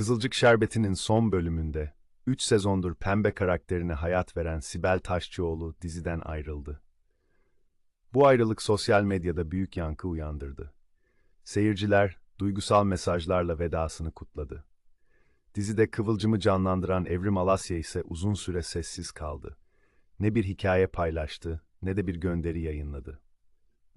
Kızılcık Şerbeti'nin son bölümünde 3 sezondur pembe karakterine hayat veren Sibel Taşçıoğlu diziden ayrıldı. Bu ayrılık sosyal medyada büyük yankı uyandırdı. Seyirciler duygusal mesajlarla vedasını kutladı. Dizide Kıvılcım'ı canlandıran Evrim Alasya ise uzun süre sessiz kaldı. Ne bir hikaye paylaştı ne de bir gönderi yayınladı.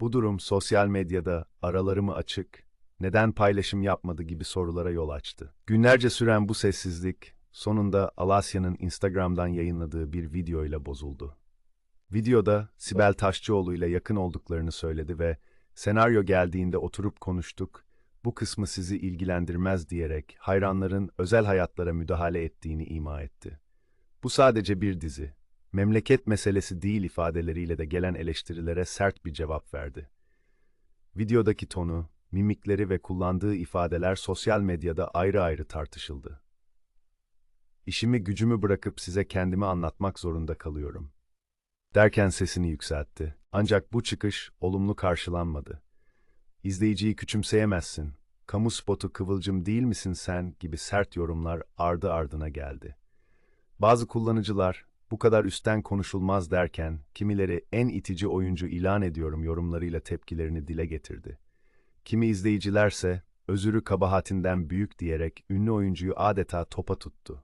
Bu durum sosyal medyada araları mı açık, neden paylaşım yapmadı gibi sorulara yol açtı. Günlerce süren bu sessizlik sonunda Alasya'nın Instagram'dan yayınladığı bir videoyla bozuldu. Videoda Sibel Taşçıoğlu ile yakın olduklarını söyledi ve senaryo geldiğinde oturup konuştuk, bu kısmı sizi ilgilendirmez diyerek hayranların özel hayatlara müdahale ettiğini ima etti. Bu sadece bir dizi. Memleket meselesi değil ifadeleriyle de gelen eleştirilere sert bir cevap verdi. Videodaki tonu, mimikleri ve kullandığı ifadeler sosyal medyada ayrı ayrı tartışıldı. İşimi gücümü bırakıp size kendimi anlatmak zorunda kalıyorum. Derken sesini yükseltti. Ancak bu çıkış olumlu karşılanmadı. İzleyiciyi küçümseyemezsin, kamu spotu kıvılcım değil misin sen gibi sert yorumlar ardı ardına geldi. Bazı kullanıcılar bu kadar üstten konuşulmaz derken kimileri en itici oyuncu ilan ediyorum yorumlarıyla tepkilerini dile getirdi. Kimi izleyicilerse özürü kabahatinden büyük diyerek ünlü oyuncuyu adeta topa tuttu.